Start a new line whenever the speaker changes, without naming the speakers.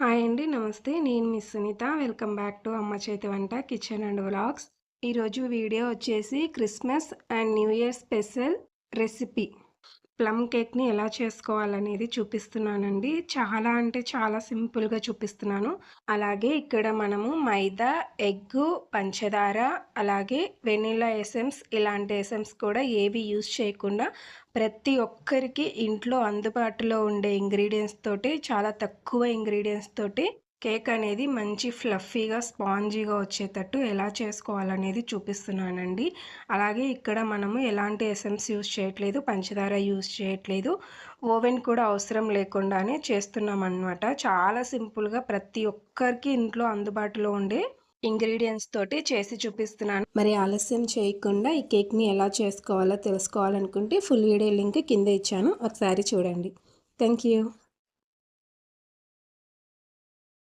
Hi అండి నమస్తే. నేను miss Sunitha. Welcome back to అమ్మ చేతి వంట కిచెన్ అండ్ వ్లాగ్స్. ఈరోజు వీడియో వచ్చేసి Christmas and new year special recipe. Plum కేక్ని ఎలా చేసుకోవాలనేది చూపిస్తున్నానండి. చాలా అంటే చాలా సింపుల్గా చూపిస్తున్నాను. అలాగే ఇక్కడ మనము మైదా ఎగ్గు పంచదార అలాగే వెనిలా ఎసెన్స్ ఇలాంటి ఎసెన్స్ కూడా ఏవి యూస్ చేయకుండా ప్రతి ఒక్కరికి ఇంట్లో అందుబాటులో ఉండే ఇంగ్రీడియంట్స్ తోటి చాలా తక్కువ ఇంగ్రీడియంట్స్ తోటి కేక్ అనేది మంచి ఫ్లఫీగా స్పాంజీగా వచ్చేటట్టు ఎలా చేసుకోవాలనేది చూపిస్తున్నానండి. అలాగే ఇక్కడ మనము ఎలాంటి ఎసెన్స్ యూజ్ చేయట్లేదు పంచదార యూస్ చేయట్లేదు. ఓవెన్ కూడా అవసరం లేకుండానే చేస్తున్నాం అనమాట చాలా సింపుల్గా ప్రతి ఒక్కరికి ఇంట్లో అందుబాటులో ఉండే ఇంగ్రీడియంట్స్ తోటి చేసి చూపిస్తున్నాను. మరి ఆలస్యం చేయకుండా ఈ కేక్ని ఎలా చేసుకోవాలో తెలుసుకోవాలనుకుంటే ఫుల్ వీడియో లింక్ కింద ఇచ్చాను. ఒకసారి చూడండి. Thank you